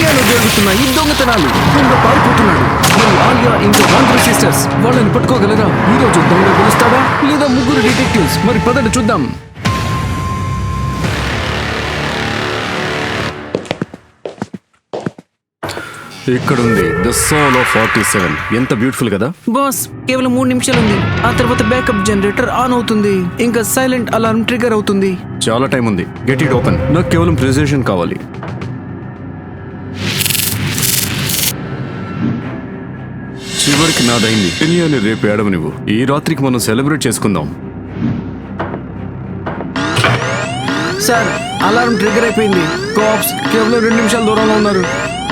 కెనియాలో జరుగుతున్న ఈ దొంగతనాలు దొంగ పారిపోతున్నాడు. మరి ఆలియా ఇంకా వాంద్ర సిస్టర్స్ వాళ్ళని పట్టుకోగలరా? ఈ రోజు దొంగ గెలుస్తాడా? లేదా ముగ్గురు డిటెక్టివ్స్? మరి పదండి చూద్దాం. ఇక్కడుంది the soul of forty seven. ఎంత బ్యూటిఫుల్ కదా? బాస్ కేవలం మూడు నిమిషాలు ఉంది ఆ తర్వాత బ్యాకప్ జనరేటర్ ఆన్ అవుతుంది. ఇంకా సైలెంట్ అలారం ట్రిగర్ అవుతుంది. చాలా టైం ఉంది గెట్ ఇట్ ఓపెన్. నాకు కేవలం ప్రెజెంటేషన్ కావాలి. చివరికి నాదైంది. కెనియాని రేపు ఏడవనివ్వు. ఈ రాత్రికి మనం సెలబ్రేట్ చేసుకుందాం. సార్ అలారం ట్రిగర్ అయిపోయింది. కాప్స్ కేవలం రెండు నిమిషాల దూరంలో ఉన్నారు.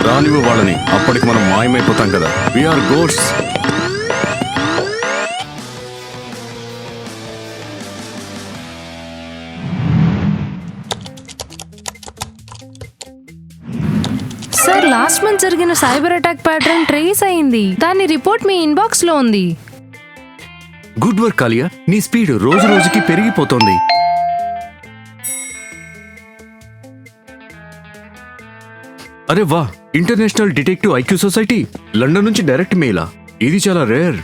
రానివ్వు వాళ్ళని. అప్పటికి మనం మాయమైపోతాం కదా. వీఆర్ గోడ్స్ మంత్ జరిగిన సైబర్ అటాక్ ప్యాటర్న్ ట్రేస్ అయింది. దాని రిపోర్ట్ మీ ఇన్బాక్స్లో ఉంది. గుడ్ వర్క్ కాలియా నీ స్పీడ్ రోజు రోజుకి పెరిగిపోతోంది. అరే వా. International detective IQ society London నుంచి డైరెక్ట్ మెయిలా. ఇది చాలా రేర్.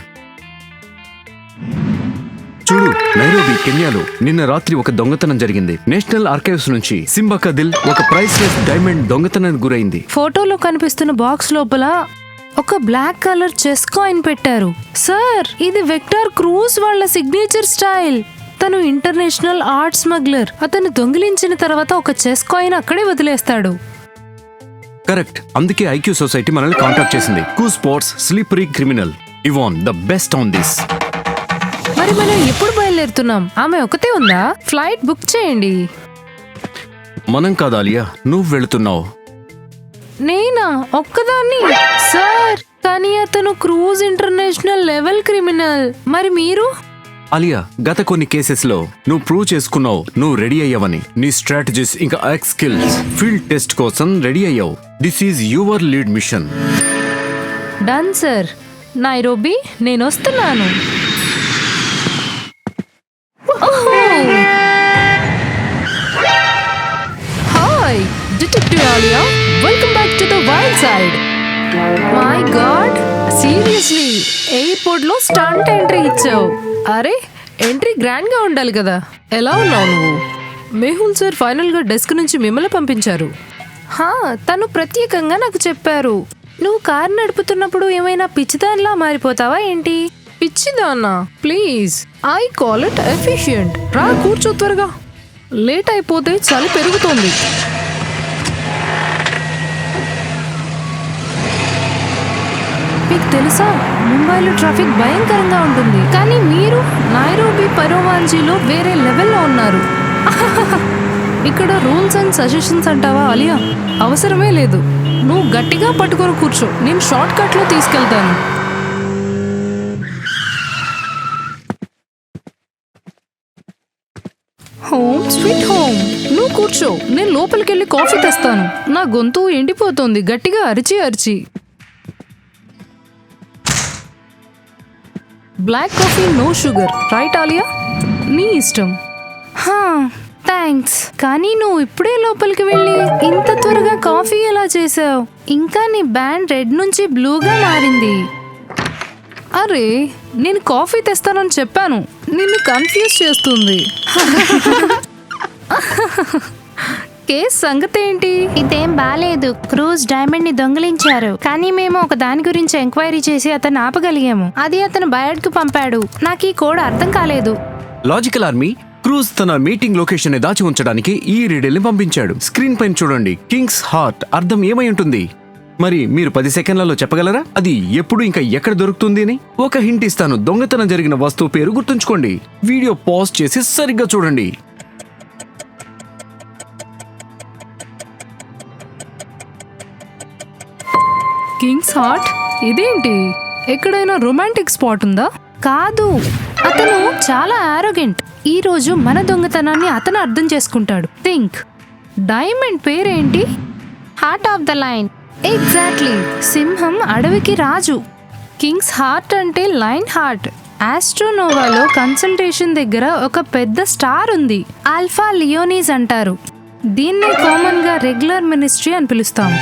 చూడు నైరోబి కెన్యాలో నిన్న రాత్రి ఒక దొంగతనం జరిగింది. నేషనల్ ఆర్కైవ్స్ నుంచి సింబకా దిల్ ఒక ప్రైస్లెస్ డైమండ్ దొంగతనానికి గురైంది. ఫోటోలో కనిపిస్తున్న బాక్స్ లోపల ఒక బ్లాక్ కలర్ చెస్ కాయిన్ పెట్టారు. సార్ ఇది వెక్టార్ క్రూజ్ వాళ్ళ సిగ్నేచర్ స్టైల్. తను ఇంటర్నేషనల్ ఆర్ట్ స్మగ్లర్. అతను దొంగిలించిన తర్వాత ఒక చెస్ కాయిన్ అక్కడే వదిలేస్తాడు. కరెక్ట్. అందుకే ఐక్యూ సొసైటీ మనల్ని కాంటాక్ట్ చేసింది. కూ sports slippery criminal. Even the best on this. మరి మనం ఎప్పుడు బయలుదేరుతున్నాం? ఆమె ఒకతే ఉందా? ఫ్లైట్ బుక్ చేయండి. మనం కాదు ఆలియా నువ్వు వెళుతున్నావు. నేనా? ఒక్కదాన్ని? సార్ కానీ అతను క్రూజ్ ఇంటర్నేషనల్ లెవెల్ క్రిమినల్. మరి మీరు? ఆలియా గత కొన్ని కేసెస్లో నువ్వు ప్రూవ్ చేసుకున్నావు నువ్వు రెడీ అయ్యావని. నీ స్ట్రాటజీస్ ఇంకా యాక్ట్ స్కిల్స్ ఫీల్డ్ టెస్ట్ కోసం రెడీ అయ్యావు. This is your lead mission done sir Nairobi నేను వస్తున్నాను! Hi detective Alia welcome back to the wild side my god seriously ఎయిర్పోర్ట్లో స్టంట్ ఎంట్రీ ఇచ్చావు. అరే ఎంట్రీ గ్రాండ్గా ఉండాలి కదా. ఎలా ఉన్నావు నువ్వు? మెహుల్ సార్ ఫైనల్గా డెస్క్ నుంచి మిమ్మల్ని పంపించారు. హా తను ప్రత్యేకంగా నాకు చెప్పారు. నువ్వు కారు నడుపుతున్నప్పుడు ఏమైనా పిచ్చిదానిలా మారిపోతావా ఏంటి? పిచ్చిదానా please. I call it efficient. రా కూర్చో త్వరగా. లేట్ అయిపోతే చలి పెరుగుతోంది. మీకు తెలుసా ముంబైలో ట్రాఫిక్ భయంకరంగా ఉంటుంది. కానీ మీరు నైరోబి పరోవాన్జీలో వేరే లెవెల్లో ఉన్నారు. ఇక్కడ రూల్స్ అండ్ సజెషన్స్ అంటావా అలియా? అవసరమే లేదు. నువ్వు గట్టిగా పట్టుకొని కూర్చో. నేను షార్ట్ కట్లో తీసుకెళ్తాను. హోమ్ స్వీట్ హోమ్ నువ్వు కూర్చో నేను లోపలికి వెళ్ళి కాఫీ తెస్తాను. నా గొంతు ఎండిపోతోంది గట్టిగా అరిచి అరిచి. Black coffee no sugar right Alia నీ ఇష్టం. హా థ్యాంక్స్ కానీ నువ్వు ఇప్పుడే లోపలికి వెళ్ళి ఇంత త్వరగా కాఫీ ఎలా చేసావు? ఇంకా నీ బ్యాండ్ రెడ్ నుంచి బ్లూగా మారింది. అరే నేను కాఫీ తెస్తానని చెప్పాను. నిన్ను కన్ఫ్యూజ్ చేస్తుంది. కేస్ సంగతి ఏంటి? ఇదేం బాలేదు. క్రూజ్ డైమండ్ని దొంగిలించారు. కానీ మేము ఒక దాని గురించి ఎంక్వైరీ చేసి అతను ఆపగలిగాము. అది అతను బయటకు పంపాడు. నాకు ఈ కోడ్ అర్థం కాలేదు. లాజికల్ ఆర్మీ క్రూజ్ తన మీటింగ్ లొకేషన్ని దాచి ఉంచడానికి ఈ రీడెల్ని పంపించాడు. స్క్రీన్ పైన చూడండి. కింగ్స్ హార్ట్ అర్థం ఏమై ఉంటుంది? మరి మీరు పది సెకండ్లలో చెప్పగలరా? అది ఎప్పుడు ఇంకా ఎక్కడ దొరుకుతుంది అని? ఒక హింట్ ఇస్తాను. దొంగతనం జరిగిన వస్తువు పేరు గుర్తుంచుకోండి. వీడియో పాజ్ చేసి సరిగ్గా చూడండి. కింగ్స్ హార్ట్ ఇదేంటి? ఎక్కడైనా రొమాంటిక్ స్పాట్ ఉందా? కాదు. అతను చాలా ఆరోగెంట్ ఈ రోజు మన దొంగతనాన్ని అతను అర్థం చేసుకుంటాడు. థింక్ డైమండ్ పేరేంటి? Heart of the lion exactly సింహం అడవికి రాజు. కింగ్స్ హార్ట్ అంటే లైన్ హార్ట్. ఆస్ట్రోనోవాలో కన్సల్టేషన్ దగ్గర ఒక పెద్ద స్టార్ ఉంది. ఆల్ఫా లియోనీస్ అంటారు. దీన్ని కామన్గా రెగ్యులర్ మినిస్ట్రీ అని పిలుస్తాం.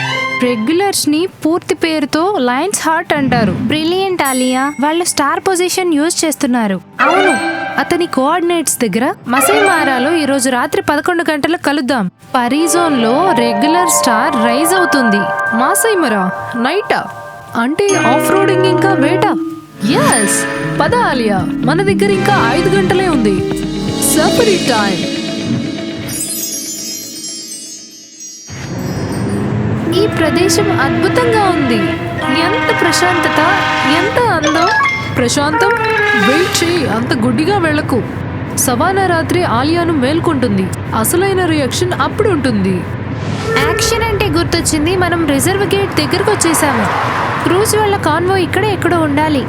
రెగ్యులర్స్ని పూర్తి పేరుతో లయన్స్ హార్ట్ అంటారు. బ్రిలియంట్ ఆలియా వాళ్ళు స్టార్ పొజిషన్ యూజ్ చేస్తున్నారు. అవును. అతని కోఆర్డినేట్స్ దగ్గర మసైమారాలో ఈ రోజు రాత్రి పదకొండు గంటలకు కలుద్దాం. పరీజోన్లో రెగ్యులర్ స్టార్ రైజ్ అవుతుంది. మాసైమరా నైటా? అంటే ఆఫ్ రోడింగ్ ఇంకా వేట? ఎస్ పద ఆలియా మన దగ్గర ఇంకా ఐదు గంటలే ఉంది. Safari time. ఈ ప్రదేశం అద్భుతంగా ఉంది. ఎంత ప్రశాంతత ఎంత అందం. ప్రశాంతం వెయిట్ చేయి అంత గుడ్డిగా వెళ్ళకు. సవానా రాత్రి ఆలియాను మేల్కొంటుంది. అసలైన రియాక్షన్ అప్పుడు ఉంటుంది. యాక్షన్ అంటే గుర్తొచ్చింది మనం రిజర్వ్ గేట్ దగ్గరకు వచ్చేసాము. క్రూజ్ వాళ్ళ కాన్వో ఇక్కడే ఎక్కడో ఉండాలి.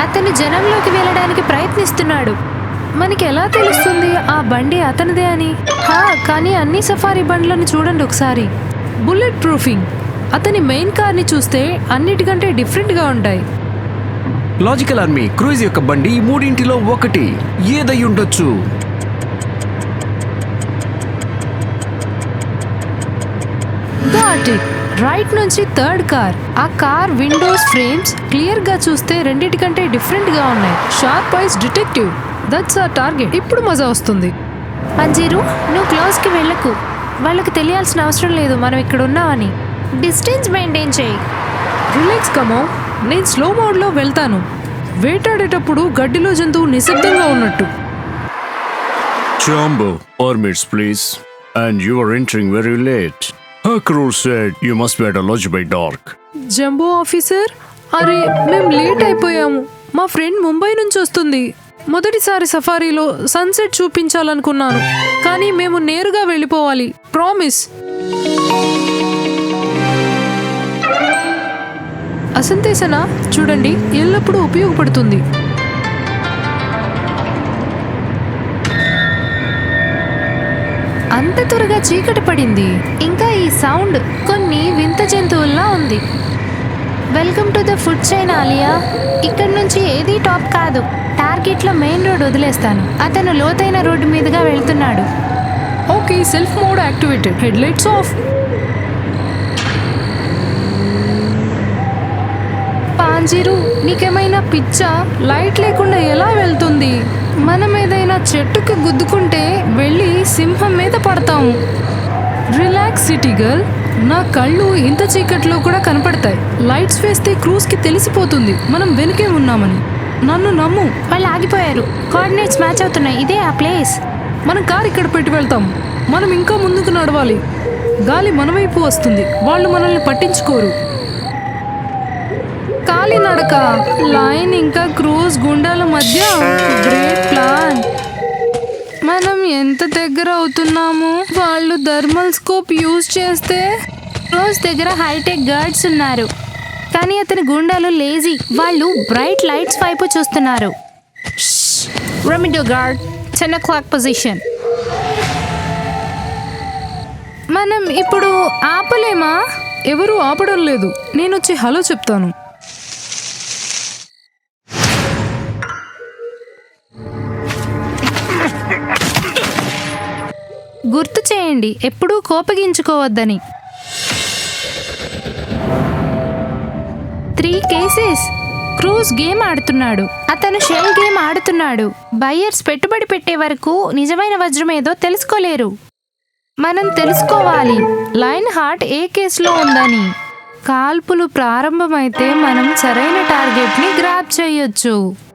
అతను జనంలోకి వెళ్ళడానికి ప్రయత్నిస్తున్నాడు. మనకి ఎలా తెలుస్తుంది ఆ బండి అతనిదే అని? హా కానీ అన్ని సఫారీ బండ్లను చూడండి ఒకసారి. Bullet proofing. అతని మెయిన్ కార్ని చూస్తే అన్నిటికంటే డిఫరెంట్గా ఉంటాయి. లాజికల్ ఆర్మీ క్రూజ్ యొక్క బండి ఈ మూడింటిలో ఒకటి. ఏదై ఉండొచ్చు రైట్ నుంచి థర్డ్ కార్. ఆ కార్ విండోస్ ఫ్రేమ్స్ క్లియర్గా చూస్తే రెండిటికంటే డిఫరెంట్గా ఉన్నాయి. Sharp eyes detective. దట్స్ ఆ టార్గెట్. ఇప్పుడు మజా వస్తుంది. మంజీరు నువ్వు క్లోజ్కి వెళ్ళకు. వాళ్ళకి తెలియాల్సిన అవసరం లేదు. మనం ఇక్కడ ఉన్నామని డిస్టెన్స్ మెయింటైన్ చేయి. రిలాక్స్ కమో నేను స్లో మోడ్లో వెళ్తాను. వేటాడేటప్పుడు గడ్డిలో జంతువు నిశ్శబ్దంగా ఉన్నట్టు. Jumbo, permits please. And you are entering very late. Crew said you must be at a lodge by dark. Jumbo officer అరే మేము లేట్ అయిపోయాము. మా ఫ్రెండ్ ముంబై నుంచి వస్తుంది. మొదటిసారి సఫారీలో సన్సెట్ చూపించాలనుకున్నాను. కానీ మేము నేరుగా వెళ్ళిపోవాలి. ప్రామిస్ అసంతేసన చూడండి ఎల్లప్పుడూ ఉపయోగపడుతుంది. అంత త్వరగా చీకటి పడింది. ఇంకా ఈ సౌండ్ కొన్ని వింత జంతువుల్లా ఉంది. Welcome to the food chain Alia. ఇక్కడ నుంచి ఏది టాప్ కాదు. టార్గెట్లో మెయిన్ రోడ్ వదిలేస్తాను. అతను లోతైన రోడ్డు మీదుగా వెళ్తున్నాడు. Okay self mode activated. Head lights off. పాంజీరు నీకేమైనా పిచ్చా? లైట్ లేకుండా ఎలా వెళ్తుంది? మనం ఏదైనా చెట్టుకు గుద్దుకుంటే వెళ్ళి సింహం మీద పడతాము రిలాక్స్ సిటీ గర్ల్. నా కళ్ళు ఇంత చీకట్లో కూడా కనపడతాయి. లైట్స్ వేస్తే క్రూజ్కి తెలిసిపోతుంది. మనం వెనుకే ఉన్నామని. నన్ను నమ్ము. వాళ్ళు ఆగిపోయారు. కోఆర్డినేట్స్ మ్యాచ్ అవుతున్నాయి. ఇదే ఆ ప్లేస్. మనం కార్ ఇక్కడ పెట్టి వెళ్తాం. మనం ఇంకా ముందుకు నడవాలి. గాలి మన వైపు వస్తుంది. వాళ్ళు మనల్ని పట్టించుకోరు. కాలి నడక. లైన్ ఇంకా క్రూజ్ గుండాల మధ్య గ్రేట్ ప్లాన్. మనం ఎంత దగ్గర అవుతున్నాము? వాళ్ళు థర్మల్ స్కోప్ యూజ్ చేస్తే? రోజ్ దగ్గర హైటెక్ గార్డ్స్ ఉన్నారు. కానీ అతని గుండాలు లేజీ. వాళ్ళు బ్రైట్ లైట్స్ వైపు చూస్తున్నారు. రెమిడో guard ten o'clock position మనం ఇప్పుడు ఆపలేమా? ఎవరు ఆపడం లేదు. నేను వచ్చి హలో చెప్తాను. గుర్తు చేయండి ఎప్పుడూ కోపగించుకోవద్దని. Three cases. క్రూజ్ గేమ్ ఆడుతున్నాడు. అతను షెల్ గేమ్ ఆడుతున్నాడు. బయ్యర్స్ పెట్టుబడి పెట్టే వరకు నిజమైన వజ్రం ఏదో తెలుసుకోలేరు. మనం తెలుసుకోవాలి. లైన్ హార్ట్ ఏ కేసులో ఉందని. కాల్పులు ప్రారంభమైతే మనం సరైన టార్గెట్ని గ్రాప్ చేయొచ్చు.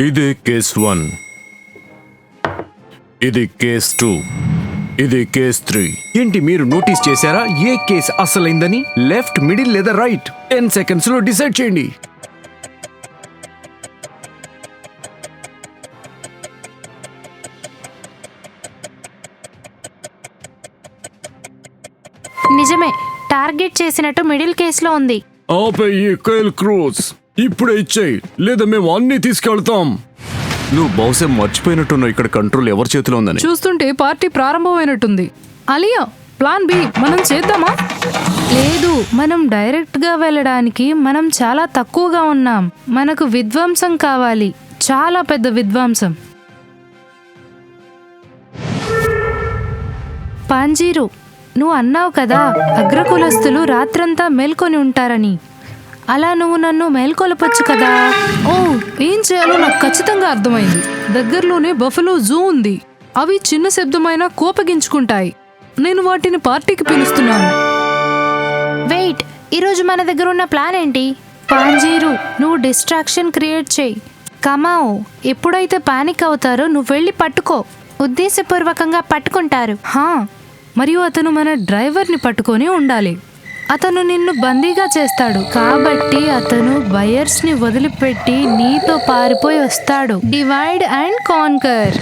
ఇది కేస్ వన్. ఇది కేస్ టూ. ఇది కేస్ త్రీ. ఏంటి మీరు నోటీస్ చేశారా? ఏ కేస్ అసలైందని? లెఫ్ట్ మిడిల్ లేదా రైట్? టెన్ సెకండ్స్లో డిసైడ్ చేయండి. నిజమే టార్గెట్ చేసినట్టు మిడిల్ కేసులో ఉంది. ఆపయ్యి కైల్ క్రూజ్. ఇప్పుడే ఇచ్చేయి. లేదా మేము అన్ని తీసుకెళ్తాం. నువ్వు బహుశా మర్చిపోయినట్టున్నావు ఇక్కడ కంట్రోల్ ఎవరి చేతిలో ఉందని. చూస్తుంటే పార్టీ ప్రారంభమైనట్టుంది. అలియా ప్లాన్ బి మనం చేద్దామా? లేదు మనం డైరెక్ట్గా వెళ్ళడానికి మనం చాలా తక్కువగా ఉన్నాం. మనకు విధ్వంసం కావాలి. చాలా పెద్ద విధ్వంసం. పాంజీరు నువ్వు అన్నావు కదా అగ్రకులస్తులు రాత్రంతా మేల్కొని ఉంటారని. అలా నువ్వు నన్ను మేల్కొలపొచ్చు కదా? ఓ ఏం చేయాలో నాకు ఖచ్చితంగా అర్థమైంది. దగ్గరలోనే బఫలో జూ ఉంది. అవి చిన్న శబ్దమైనా కోపగించుకుంటాయి. నేను వాటిని పార్టీకి పిలుస్తున్నాను. వెయిట్ ఈరోజు మన దగ్గర ఉన్న ప్లాన్ ఏంటి? పాంజీరు నువ్వు డిస్ట్రాక్షన్ క్రియేట్ చేయి. కమావు ఎప్పుడైతే పానిక్ అవుతారో నువ్వు వెళ్ళి పట్టుకో. ఉద్దేశపూర్వకంగా పట్టుకుంటారు. హా మరియు అతను మన డ్రైవర్ని పట్టుకొని ఉండాలి. అతను నిన్ను బందీగా చేస్తాడు. కాబట్టి అతను బయర్స్ని వదిలిపెట్టి నీతో పారిపోయి వస్తాడు. డివైడ్ అండ్ కాన్కర్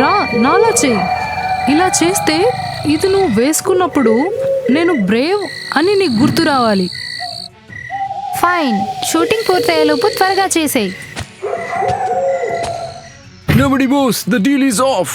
రా నాలా చేయి. ఇలా చేస్తే ఇది నువ్వు వేసుకున్నప్పుడు నేను బ్రేవ్ అని నీకు గుర్తు రావాలి. ఫైన్ షూటింగ్ పూర్తయ్యేలోపు త్వరగా చేసేయి. Nobody moves. The deal is off.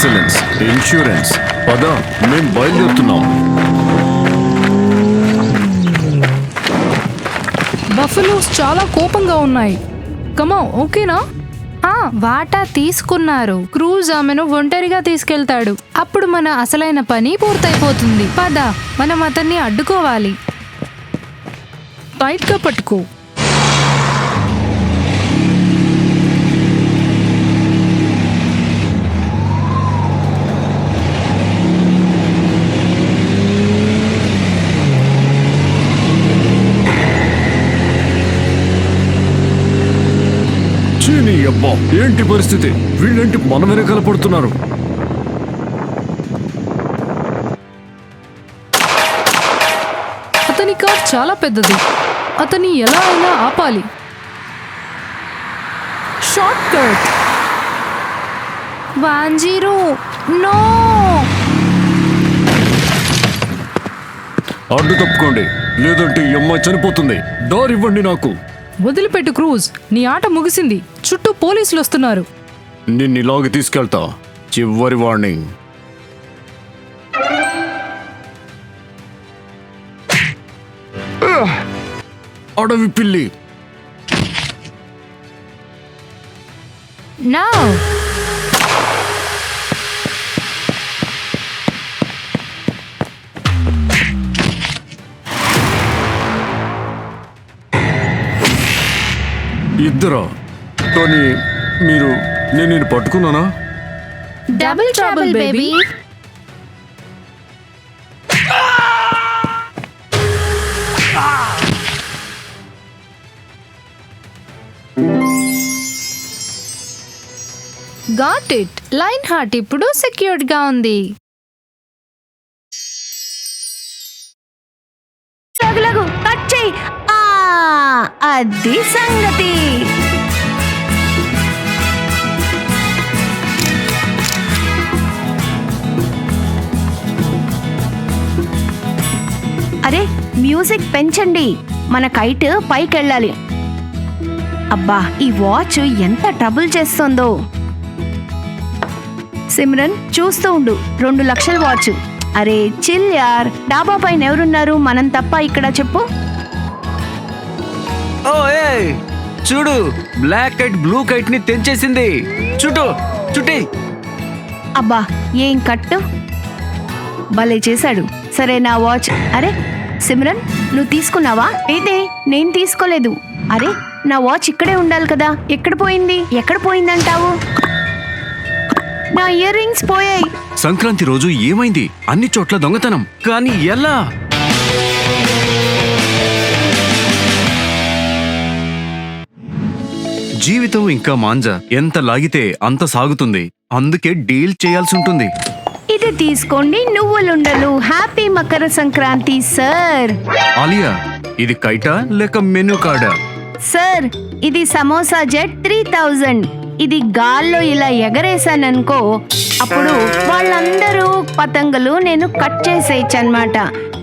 Excellence insurance పద. మేం బయలుదేరుతున్నాం. బఫెలోస్ చాలా కోపంగా ఉన్నాయి. కమా ఓకేనా? ఆ వాటా తీసుకున్నారు. క్రూజ్ ఆమెను ఒంటరిగా తీసుకెళ్తాడు. అప్పుడు మన అసలైన పని పూర్తయిపోతుంది. పద మనం అతన్ని అడ్డుకోవాలి. టైట్గా పట్టుకో. అబ్బా ఏంటి పరిస్థితి? వీళ్ళేంటి మన వెనకాల పడుతున్నారు? అతని కార్ చాలా పెద్దది. అతన్ని ఎలా అయినా ఆపాలి. Shortcut Wanjiru no. అడ్డు తప్పుకోండి. లేదంటే ఈ అమ్మాయి చనిపోతుంది. దారి ఇవ్వండి నాకు. వదిలిపెట్టు క్రూజ్. నీ ఆట ముగిసింది. చుట్టూ పోలీసులు వస్తున్నారు. నిన్ను ఇలాగ తీసుకెళ్తా. చివరి వార్నింగ్. అడవి పిల్లి. నో ఇద్దరా. కానీ మీరు నేను నేను పట్టుకున్నానా? Double trouble baby got it lion heart ఇప్పుడు సెక్యూర్డ్గా ఉంది. అది సంగతి. అరే మ్యూజిక్ పెంచండి. మన కైట్ పైకి వెళ్ళాలి అబ్బా ఈ వాచ్ ఎంత ట్రబుల్ చేస్తుందో. సిమ్రన్ చూస్తూ ఉండు. రెండు లక్షల వాచ్. అరే చిల్ యార్. డాబా పైన ఎవరున్నారు? మనం తప్ప ఇక్కడ చెప్పు. ఓ ఏ చూడు బ్లాక్ కైట్ బ్లూ కైట్ని తెంచేసింది. చుట్టూ చుట్టి. అబ్బా ఏం కట్టు? భలే చేశాడు. సరే నా వాచ్ అరే సిమ్రన్ నువ్వు తీసుకున్నావా? అయితే నేను తీసుకోలేదు. అరే నా వాచ్ ఇక్కడే ఉండాలి కదా. ఎక్కడ పోయింది? ఎక్కడ పోయిందంటావు? నా ఇయర్ రింగ్స్ పోయాయి. సంక్రాంతి రోజు ఏమైంది? అన్ని చోట్ల దొంగతనం. కానీ ఎలా? జీవితం ఇంకా మాంజ. ఎంత లాగితే అంత సాగుతుంది. అందుకే డీల్ చేయాల్సి ఉంటుంది. ఇది తీసుకోండి నువ్వులుండలు. Happy Makar Sankranti sir. ఆలియా ఇది కైటా లేక మెనూ కార్డా? సార్ ఇది సమోసా జెట్ త్రీ థౌజండ్. ఇది గాల్లో ఇలా ఎగరేసాననుకో అప్పుడు వాళ్ళందరూ పతంగులు నేను కట్ చేసేయచ్చు అనమాట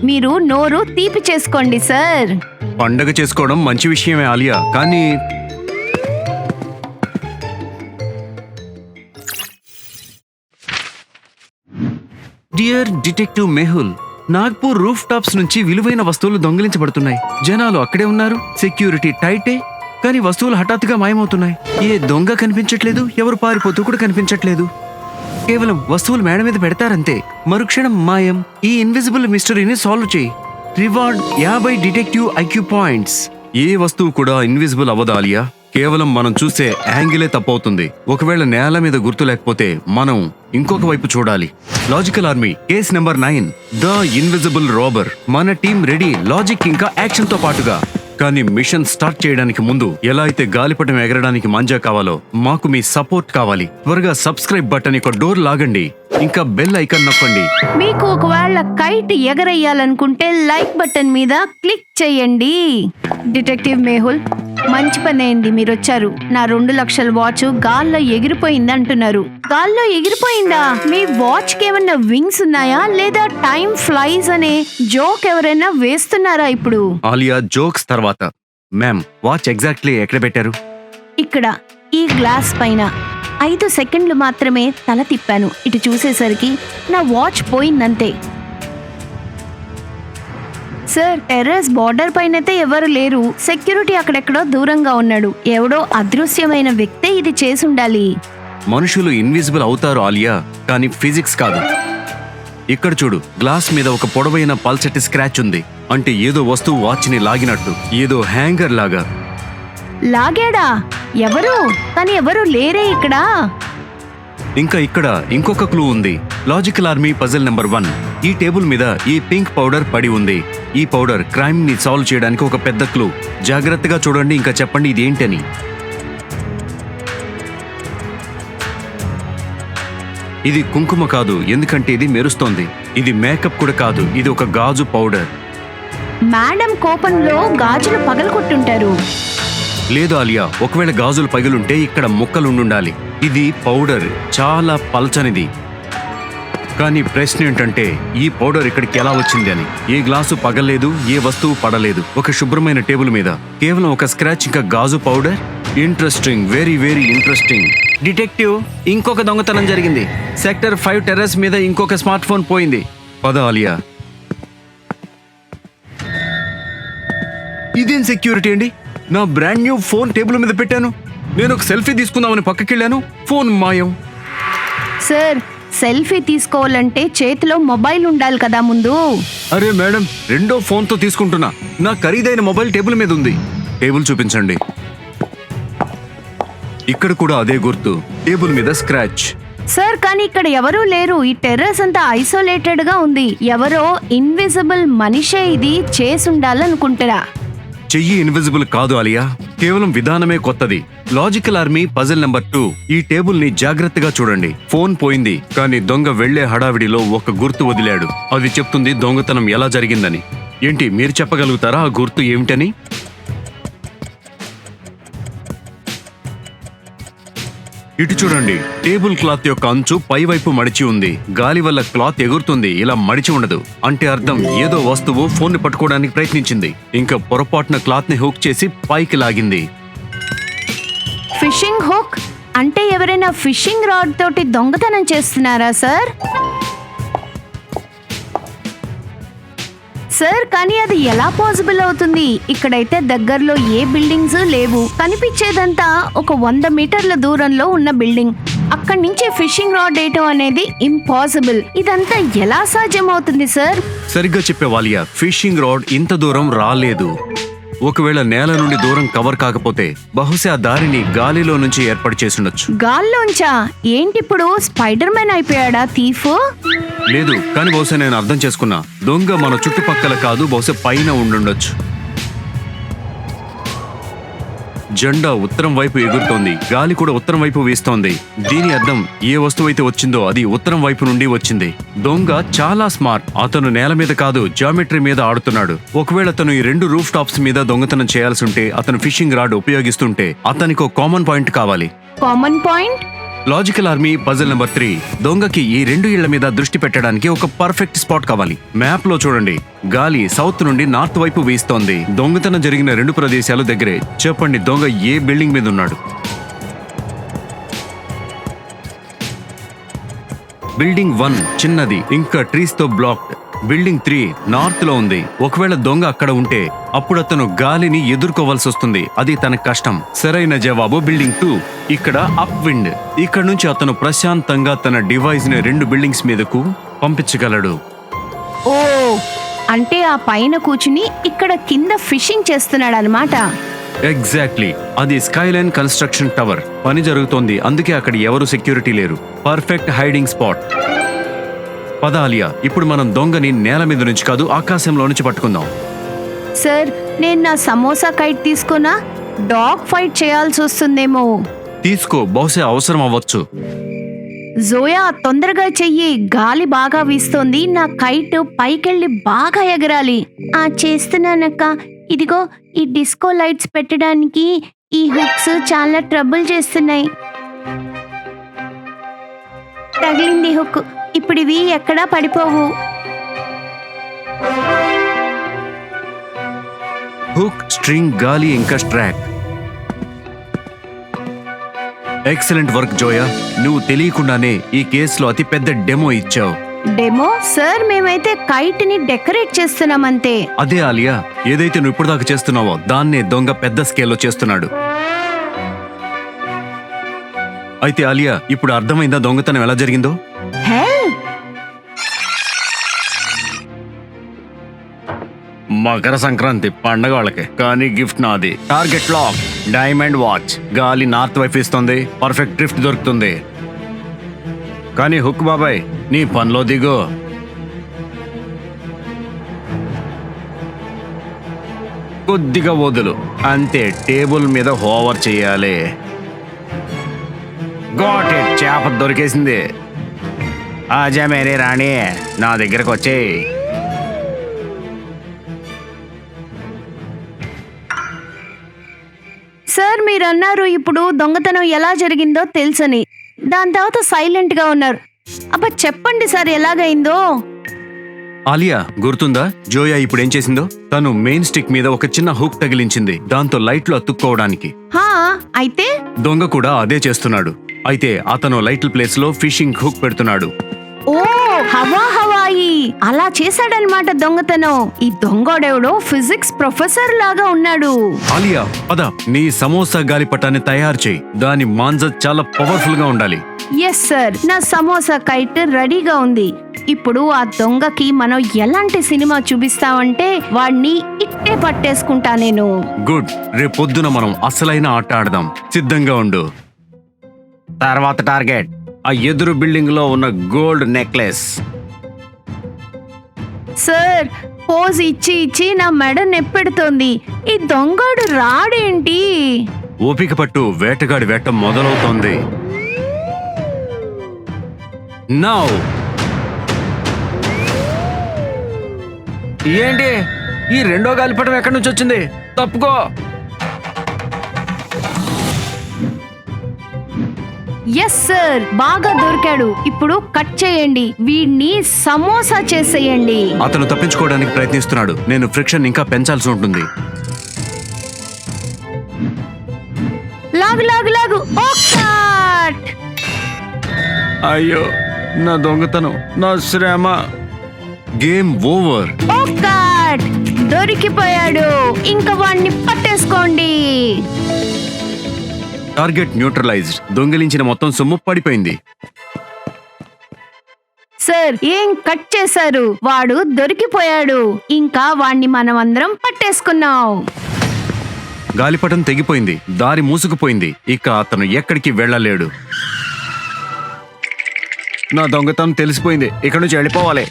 మీరు నోరు తీపి చేసుకోండి సార్. పండగ చేసుకోవడం మంచి విషయమే ఆలియా. కానీ dear detective Mehul Nagpur rooftops నుంచి విలువైన వస్తువులు దొంగిలించబడుతున్నాయి. జనాలు అక్కడే ఉన్నారు. సెక్యూరిటీ టైటే కానీ వస్తువులు హఠాత్తుగా మాయమవుతున్నాయి. ఏ దొంగ కనిపించట్లేదు ఎవరు పారిపోతూ కూడా కనిపించట్లేదు. కేవలం వస్తువులు మేడ మీద పెడతారంతే. మరుక్షణం మాయం ఈ ఇన్విజిబుల్ మిస్టరీని సాల్వ్ చేయి. రివార్డ్ యాభై డిటెక్టివ్ ఐక్యూ పాయింట్స్. ఏ వస్తువు కూడా ఇన్విజిబుల్ అవ్వదాలియా కేవలం మనం చూసే యాంగిలే తప్పవుతుంది. ఒకవేళ నేల మీద గుర్తు లేకపోతే మనం ఇంకొక వైపు చూడాలి. Logical army case number nine the invisible robber. మన టీం రెడీ లాజిక్ ఇంకా యాక్షన్తో పాటుగా. కానీ మిషన్ స్టార్ట్ చేయడానికి ముందు ఎలా అయితే గాలిపటం ఎగరడానికి మంజా కావాలో మాకు మీ సపోర్ట్ కావాలి. త్వరగా సబ్స్క్రైబ్ బటన్ యొక్క డోర్ లాగండి. ఇంకా బెల్ ఐకాన్ నొక్కండి. మీకు ఒకవేళ కైట్ ఎగరేయాలనుకుంటే లైక్ బటన్ మీద క్లిక్ చేయండి. డిటెక్టివ్ మేహుల్. మంచి పని అయింది మీరు వచ్చారు నా రెండు లక్షల వాచ్ గాల్లో ఎగిరిపోయింది అంటున్నారు గాల్లో ఎగిరిపోయిందా? మీ వాచ్కి ఏమన్నా వింగ్స్ ఉన్నాయా? లేదా టైం ఫ్లైస్ అనే జోక్ ఎవరైనా వేస్తున్నారా ఇప్పుడు? ఆలియా జోక్స్ తర్వాత. మ్యామ్ వాచ్ ఎగ్జాక్ట్లీ ఎక్కడ పెట్టారు? ఇక్కడ ఈ గ్లాస్ పైన. ఐదు సెకండ్లు మాత్రమే తల తిప్పాను. ఇటు చూసేసరికి నా వాచ్ పోయిందంతే. సార్ టెర్రస్ బార్డర్ పైనైతే ఎవరు లేరు. సెక్యూరిటీ అక్కడెక్కడో దూరంగా ఉన్నాడు. ఎవడో అదృశ్యమైన వ్యక్తే ఇది చేసుండాలి. మనుషులు ఇన్విజిబుల్ అవుతారు ఆలియా. కానీ ఫిజిక్స్ కాదు. ఇక్కడ చూడు గ్లాస్ మీద ఒక పొడవైన పల్చటి స్క్రాచ్ ఉంది. అంటే ఏదో వస్తువు వాచ్ని లాగినట్టు. ఏదో హ్యాంగర్ లాగా. లాగాడా? ఎవరు? కానీ ఎవరు లేరే ఇక్కడ? ఇంకా ఇక్కడ ఇంకొక క్లూ ఉంది. Logical army puzzle number one ఈ టేబుల్ మీద ఈ పింక్ పౌడర్ పడి ఉంది. ఈ పౌడర్ క్రైమ్ని సాల్వ్ చేయడానికి ఒక పెద్ద క్లూ. జాగ్రత్తగా చూడండి ఇంకా చెప్పండి ఇది ఏంటని ఇది కుంకుమ కాదు ఎందుకంటే ఇది మెరుస్తోంది. ఇది మేకప్ కూడా కాదు ఇది ఒక గాజు పౌడర్. మేడం కోపంలో గాజులు పగలగొట్టుంటారు. లేదు ఆలియా ఒకవేళ గాజులు పగిలుంటే ఇక్కడ ముక్కలుండుండాలి. ఇది పౌడర్ చాలా పల్చనిది. కానీ ప్రశ్న ఏంటంటే ఈ పౌడర్ ఇక్కడికి ఎలా వచ్చింది అని. ఏ గ్లాసు పగలలేదు ఏ వస్తువు పడలేదు ఒక శుభ్రమైన టేబుల్ మీద. కేవలం ఒక స్క్రాచ్ ఇంకా గాజు powder? Interesting very very interesting. Detective ఇంకొక దొంగతనం జరిగింది. సెక్టర్ ఫైవ్ టెర్రస్ మీద ఇంకొక స్మార్ట్ ఫోన్ పోయింది. పద ఆలియా ఇదేం సెక్యూరిటీ అండి? నా బ్రాండ్ న్యూ ఫోన్ టేబుల్ మీద పెట్టాను. నేను ఒక సెల్ఫీ తీసుకుందామని పక్కకెళ్ళాను. ఫోన్ మాయం. సార్ సెల్ఫీ తీసుకోవాలంటే చేతిలో మొబైల్ ఉండాలి కదా ముందు. అరే మేడం రెండో ఫోన్తో తీసుకుంటున్నా. నా ఖరీదైన మొబైల్ టేబుల్ మీద ఉంది. టేబుల్ చూపించండి. ఇక్కడ కూడా అదే గుర్తు. టేబుల్ మీద స్క్రాచ్. సార్ కానీ ఇక్కడ ఎవరూ లేరు. ఈ టెర్రస్ అంతా ఐసోలేటెడ్గా ఉంది. ఎవరో ఇన్విజిబుల్ మనిషే ఇది. చేసుండాలనుకుంటారా చెయ్యి ఇన్విజిబుల్ కాదు అలియా. కేవలం విధానమే కొత్తది. Logical army puzzle number two ఈ టేబుల్ని జాగ్రత్తగా చూడండి. ఫోన్ పోయింది. కానీ దొంగ వెళ్ళే హడావిడిలో ఒక గుర్తు వదిలాడు. అది చెప్తుంది దొంగతనం ఎలా జరిగిందని. ఏంటి మీరు చెప్పగలుగుతారా ఆ గుర్తు ఏమిటని? ఇటు చూడండి. టేబుల్ క్లాత్ యొక్క అంచు పైవైపు మడిచి ఉంది. గాలి వల్ల క్లాత్ ఎగురుతుంది. ఇలా మడిచి ఉండదు. అంటే అర్థం ఏదో వస్తువు ఫోన్ని పట్టుకోవడానికి ప్రయత్నించింది. ఇంకా పొరపాటున క్లాత్ని హుక్ చేసి పైకి లాగింది. Fishing hook? అంటే ఎవరైనా ఫిషింగ్ రాడ్ తోటి దొంగతనం చేస్తున్నారా సార్? సార్ కానీ అది ఎలా పాసిబుల్ అవుతుంది? ఇక్కడైతే దగ్గరలో ఏ బిల్డింగ్స్ లేవు. కనిపించేదంతా ఒక వంద మీటర్ల దూరంలో ఉన్న బిల్డింగ్. అక్కడి నుంచి ఫిషింగ్ రాడ్ వేయటం అనేది ఇంపాసిబుల్. ఇదంతా ఎలా సాధ్యమవుతుంది సార్? సరిగ్గా చెప్పే వాలియా ఫిషింగ్ రాడ్ ఇంత దూరం రాలేదు. ఒకవేళ నేల నుండి దూరం కవర్ కాకపోతే బహుశా ఆ దారిని గాలిలో నుంచి ఏర్పాటు చేసుండొచ్చు గాల్లోంచా? ఏంటిప్పుడు? స్పైడర్ మ్యాన్ అయిపోయాడా తీఫ్ లేదు కానీ బహుశా నేను అర్థం చేసుకున్నా దొంగ మన చుట్టుపక్కల కాదు బహుశా పైన ఉండుండొచ్చు. జెండా ఉత్తరం వైపు ఎగురుతోంది. గాలి కూడా ఉత్తరం వైపు వీస్తోంది. దీని అర్థం ఏ వస్తువు అయితే వచ్చిందో అది ఉత్తరం వైపు నుండి వచ్చింది. దొంగ చాలా స్మార్ట్. అతను నేల మీద కాదు జామెట్రీ మీద ఆడుతున్నాడు. ఒకవేళ అతను ఈ రెండు రూఫ్ టాప్స్ మీద దొంగతనం చేయాల్సి ఉంటే అతను ఫిషింగ్ రాడ్ ఉపయోగిస్తుంటే అతనికి ఒక కామన్ పాయింట్ కావాలి. Common point? Logical army puzzle number three. దొంగకి ఈ రెండు ఇళ్ళ మీద దృష్టి పెట్టడానికి ఒక పర్ఫెక్ట్ స్పాట్ కావాలి. మ్యాప్లో చూడండి. గాలి సౌత్ నుండి నార్త్ వైపు వీస్తోంది. దొంగతనం జరిగిన రెండు ప్రదేశాలు దగ్గరే. చెప్పండి దొంగ ఏ బిల్డింగ్ మీద ఉన్నాడు? బిల్డింగ్ వన్ చిన్నది ఇంకా ట్రీస్తో బ్లాక్డ్. బిల్డింగ్ త్రీ నార్త్లో ఉంది. ఒకవేళ దొంగ అక్కడ ఉంటే అప్పుడు అతను గాలిని ఎదుర్కోవాల్సి వస్తుంది అది తన కష్టం. సరైన జవాబు బిల్డింగ్ టూ. ఇక్కడ అప్ విండ్. ఇక్కడ నుంచి అతను ప్రశాంతంగా తన డివైస్ని రెండు బిల్డింగ్స్ మీదకు పంపించగలడు. ఓ! అంటే ఆ పైన కూర్చుని ఇక్కడ కింద ఫిషింగ్ చేస్తున్నాడు అనమాట ఎగ్జాక్ట్లీ. అది స్కైలైన్ కన్స్ట్రక్షన్ టవర్. పని జరుగుతోంది. అందుకే అక్కడ ఎవరు సెక్యూరిటీ లేరు. Perfect hiding spot. పద ఆలియా ఇప్పుడు మనం దొంగని నేల మీద నుంచి కాదు ఆకాశంలో నుంచి పట్టుకుందాం. సార్ నేను నా సమోసా కైట్ తీసుకున్నా డాగ్ ఫైట్ చేయాల్సి వస్తుందేమో. తీసుకో బహుశా అవసరం అవ్వచ్చు. జోయా తొందరగా చెయ్యి. గాలి బాగా వీస్తోంది నా కైట్ పైకెళ్ళి బాగా ఎగరాలి. ఆ చేస్తున్నానక్క. ఇదిగో ఈ డిస్కో లైట్స్ పెట్టడానికి ఈ హుక్స్ చాలా ట్రబుల్ చేస్తున్నాయి. తగిలింది హుక్ ఇప్పుడు ఇవి ఎక్కడా పడిపోవు. హుక్ స్ట్రింగ్ గాలి ఇంకా స్ట్రాక్. Excellent work Zoya. నువ్వు తెలియకుండానే ఈ కేసులో అతి పెద్ద డెమో ఇచ్చావు. డెమో? సార్ మేమైతే కైట్ని డెకరేట్ చేస్తున్నామంతే. అదే ఆలియా ఏదైతే నువ్వు ఇప్పుడు దాకా చేస్తున్నావో దాన్నే దొంగ పెద్ద స్కేల్లో చేస్తున్నాడు. అయితే ఆలియా ఇప్పుడు అర్థమైందా దొంగతనం ఎలా జరిగిందో? మకర సంక్రాంతి పండగ వాళ్ళకి. కానీ గిఫ్ట్ నాది. టార్గెట్ లాక్ డైమండ్ వాచ్ గాలి నార్త్ వైపు ఇస్తుంది. పర్ఫెక్ట్ డ్రిఫ్ట్ దొరుకుతుంది. కానీ హుక్ బాబాయ్ నీ పనిలో దిగు. కొద్దిగా వదులు. అంతే టేబుల్ మీద హోవర్ చేయాలి. గాట్ ఇట్ చేప దొరికేసింది. ఆజా మేరే రాణి నా దగ్గరకు వచ్చేయి మీరు అన్నారు ఇప్పుడు దొంగతనం ఎలా జరిగిందో తెలుసని. దాని తర్వాత సైలెంట్గా ఉన్నారు. అబ్బా చెప్పండి సార్ ఎలాగైందో? ఆలియా గుర్తుందా? జోయా ఇప్పుడు ఏం చేసిందో? తను మెయిన్ స్టిక్ మీద ఒక చిన్న హుక్ తగిలించింది దాంతో లైట్లు అతుక్కోవడానికి. హా అయితే? దొంగ కూడా అదే చేస్తున్నాడు. అయితే అతను లైట్ల ప్లేస్లో ఫిషింగ్ హుక్ పెడుతున్నాడు. ఓ హవా హవాయి. అలా చేశాడనమాట దొంగతనం. ఈ దొంగోడెవడో ఫిజిక్స్ ప్రొఫెసర్ లాగా ఉన్నాడు. ఆలియా పద. నీ సమోసా గాలిపటాన్ని తయారు చేయి. దాని మాంజ చాలా పవర్ఫుల్గా ఉండాలి. ఎస్ సార్ నా సమోసా కైట్ రెడీగా ఉంది. ఇప్పుడు ఆ దొంగకి మనం ఎలాంటి సినిమా చూపిస్తామంటే వాడిని ఇట్టే పట్టేసుకుంటా నేను. గుడ్. రేపొద్దున మనం అసలైన ఆట ఆడదాం. సిద్ధంగా ఉండు. తర్వాత టార్గెట్. ఆ ఎదురు బిల్డింగ్లో ఉన్న గోల్డ్ నెక్లెస్. సార్ పోజ్ ఇచ్చి ఇచ్చి నా మెడ నెప్పెడుతోంది. ఈ దొంగడు రాడేంటి? ఓపిక పట్టు వేటగాడి వేట మొదలవుతోంది. నౌ. ఏంటి? ఈ రెండో గాలిపటం ఎక్కడి నుంచి వచ్చింది? తప్పుకో. ఎస్ సార్ బాగా దొరికాడు. ఇప్పుడు కట్ చేయండి. వీడిని సమోసా చేసేయండి. అతను తప్పించుకోవడానికి ప్రయత్నిస్తున్నాడు. నేను ఫ్రిక్షన్ ఇంకా పెంచాల్సి ఉంటుంది. లాగు లాగు లాగు. ఓ కట్. అయ్యో నా దొంగతనం నా శ్రమ. గేమ్ ఓవర్ ఓ కట్. దొరికిపోయాడు. ఇంకా వాడిని పట్టేసుకోండి. Target neutralised. దొంగిలించిన మొత్తం సొమ్ము పడిపోయింది. సార్ ఏం కట్ చేశారు? వాడు దొరికిపోయాడు. ఇంకా వాణ్ణి మనం అందరం పట్టేసుకున్నాం. గాలిపటం తెగిపోయింది. దారి మూసుకుపోయింది. ఇక అతను ఎక్కడికి వెళ్ళలేడు. నా దొంగతనం తెలిసిపోయింది. ఇక్కడ నుంచి వెళ్ళిపోవాలి.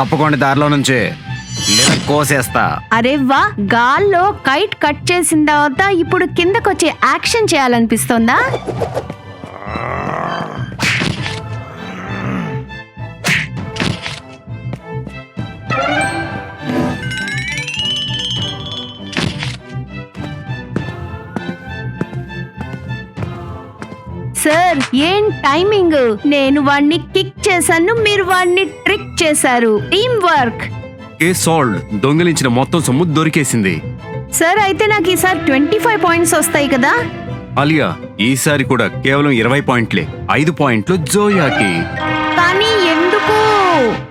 తప్పకుండా దారిలో నుంచే. లేదా కోసేస్తా. అరే వా గాల్లో కైట్ కట్ చేసిన తర్వాత ఇప్పుడు కిందకొచ్చి యాక్షన్ చేయాలనిపిస్తోందా? సార్ ఏం టైమింగ్? నేను వాణ్ణి కిక్ చేశాను మీరు వాడిని ట్రిక్ చేశారు. Team work. ఏ సాల్డ్ దొంగిలించిన మొత్తం సొమ్ము దొరికేసింది. సార్ అయితే నాకు ఈసారి ట్వంటీ ఫైవ్ పాయింట్స్ వస్తాయి కదా? అలియా ఈసారి కూడా కేవలం ఇరవై పాయింట్లే ఐదు పాయింట్లు జోయాకి. కానీ ఎందుకు?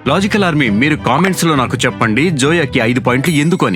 లాజికల్ ఆర్మీ మీరు కామెంట్స్లో నాకు చెప్పండి జోయాకి ఐదు పాయింట్లు ఎందుకు అని.